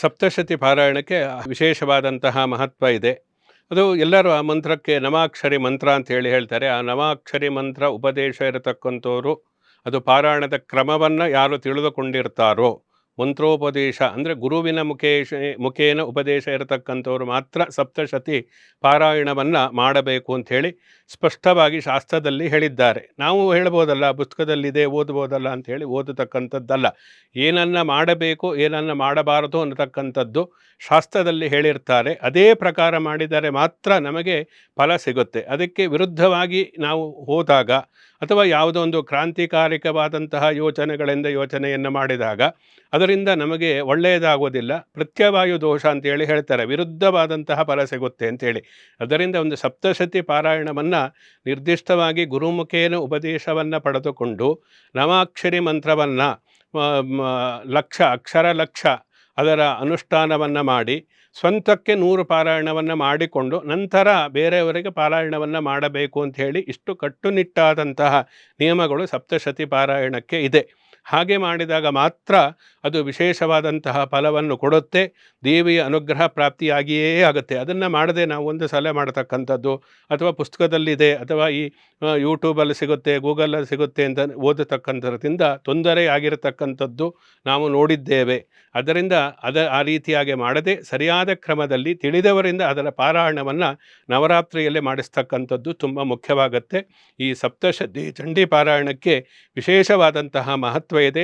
ಸಪ್ತಶತಿ ಪಾರಾಯಣಕ್ಕೆ ವಿಶೇಷವಾದಂತಹ ಮಹತ್ವ ಇದೆ. ಅದು ಎಲ್ಲರೂ ಆ ಮಂತ್ರಕ್ಕೆ ನವಾಕ್ಷರಿ ಮಂತ್ರ ಅಂತ ಹೇಳಿ ಹೇಳ್ತಾರೆ. ಆ ನವಾಕ್ಷರಿ ಮಂತ್ರ ಉಪದೇಶ ಇರತಕ್ಕಂಥವ್ರು ಅದು ಪಾರಾಯಣದ ಕ್ರಮವನ್ನು ಯಾರು ತಿಳಿದುಕೊಂಡಿರ್ತಾರೋ ಮಂತ್ರೋಪದೇಶ ಅಂದರೆ ಗುರುವಿನ ಮುಖೇಶ, ಮುಖೇನ ಉಪದೇಶ ಇರತಕ್ಕಂಥವ್ರು ಮಾತ್ರ ಸಪ್ತಶತಿ ಪಾರಾಯಣವನ್ನು ಮಾಡಬೇಕು ಅಂಥೇಳಿ ಸ್ಪಷ್ಟವಾಗಿ ಶಾಸ್ತ್ರದಲ್ಲಿ ಹೇಳಿದ್ದಾರೆ. ನಾವು ಹೇಳ್ಬೋದಲ್ಲ, ಪುಸ್ತಕದಲ್ಲಿದೆ, ಓದ್ಬೋದಲ್ಲ ಅಂಥೇಳಿ ಓದತಕ್ಕಂಥದ್ದಲ್ಲ. ಏನನ್ನು ಮಾಡಬೇಕು, ಏನನ್ನು ಮಾಡಬಾರದು ಅನ್ನತಕ್ಕಂಥದ್ದು ಶಾಸ್ತ್ರದಲ್ಲಿ ಹೇಳಿರ್ತಾರೆ. ಅದೇ ಪ್ರಕಾರ ಮಾಡಿದರೆ ಮಾತ್ರ ನಮಗೆ ಫಲ ಸಿಗುತ್ತೆ. ಅದಕ್ಕೆ ವಿರುದ್ಧವಾಗಿ ನಾವು ಹೋದಾಗ ಅಥವಾ ಯಾವುದೋ ಒಂದು ಕ್ರಾಂತಿಕಾರಿಕವಾದಂತಹ ಯೋಚನೆಗಳಿಂದ ಯೋಚನೆಯನ್ನು ಮಾಡಿದಾಗ ಅದರಿಂದ ನಮಗೆ ಒಳ್ಳೆಯದಾಗೋದಿಲ್ಲ ಪ್ರತ್ಯವಾಯು ದೋಷ ಅಂತೇಳಿ ಹೇಳ್ತಾರೆ, ವಿರುದ್ಧವಾದಂತಹ ಫಲ ಸಿಗುತ್ತೆ ಅಂತೇಳಿ. ಅದರಿಂದ ಒಂದು ಸಪ್ತಶತಿ ಪಾರಾಯಣವನ್ನು ನಿರ್ದಿಷ್ಟವಾಗಿ ಗುರುಮುಖೇನ ಉಪದೇಶವನ್ನು ಪಡೆದುಕೊಂಡು ನವಾಕ್ಷರಿ ಮಂತ್ರವನ್ನು ಲಕ್ಷ, ಅಕ್ಷರ ಲಕ್ಷ ಅದರ ಅನುಷ್ಠಾನವನ್ನು ಮಾಡಿ, ಸ್ವಂತಕ್ಕೆ ನೂರು ಪಾರಾಯಣವನ್ನು ಮಾಡಿಕೊಂಡು, ನಂತರ ಬೇರೆಯವರಿಗೆ ಪಾರಾಯಣವನ್ನು ಮಾಡಬೇಕು ಅಂತ ಹೇಳಿ ಇಷ್ಟು ಕಟ್ಟುನಿಟ್ಟಾದಂತಹ ನಿಯಮಗಳು ಸಪ್ತಶತಿ ಪಾರಾಯಣಕ್ಕೆ ಇದೆ. ಹಾಗೆ ಮಾಡಿದಾಗ ಮಾತ್ರ ಅದು ವಿಶೇಷವಾದಂತಹ ಫಲವನ್ನು ಕೊಡುತ್ತೆ. ದೇವಿಯ ಅನುಗ್ರಹ ಪ್ರಾಪ್ತಿಯಾಗಿಯೇ ಆಗುತ್ತೆ. ಅದನ್ನು ಮಾಡದೆ ನಾವು ಒಂದು ಸಲ ಮಾಡತಕ್ಕಂಥದ್ದು ಅಥವಾ ಪುಸ್ತಕದಲ್ಲಿದೆ ಅಥವಾ ಈ ಯೂಟ್ಯೂಬಲ್ಲಿ ಸಿಗುತ್ತೆ ಗೂಗಲಲ್ಲಿ ಸಿಗುತ್ತೆ ಅಂತ ಓದತಕ್ಕಂಥದ್ರಿಂದ ತೊಂದರೆ ಆಗಿರತಕ್ಕಂಥದ್ದು ನಾವು ನೋಡಿದ್ದೇವೆ. ಅದರಿಂದ ಅದ, ಆ ರೀತಿಯಾಗಿ ಮಾಡದೆ ಸರಿಯಾದ ಕ್ರಮದಲ್ಲಿ ತಿಳಿದವರಿಂದ ಅದರ ಪಾರಾಯಣವನ್ನು ನವರಾತ್ರಿಯಲ್ಲೇ ಮಾಡಿಸ್ತಕ್ಕಂಥದ್ದು ತುಂಬ ಮುಖ್ಯವಾಗುತ್ತೆ. ಈ ಸಪ್ತಶತಿ ಚಂಡಿ ಪಾರಾಯಣಕ್ಕೆ ವಿಶೇಷವಾದಂತಹ ಮಹತ್ವ ಇದೆ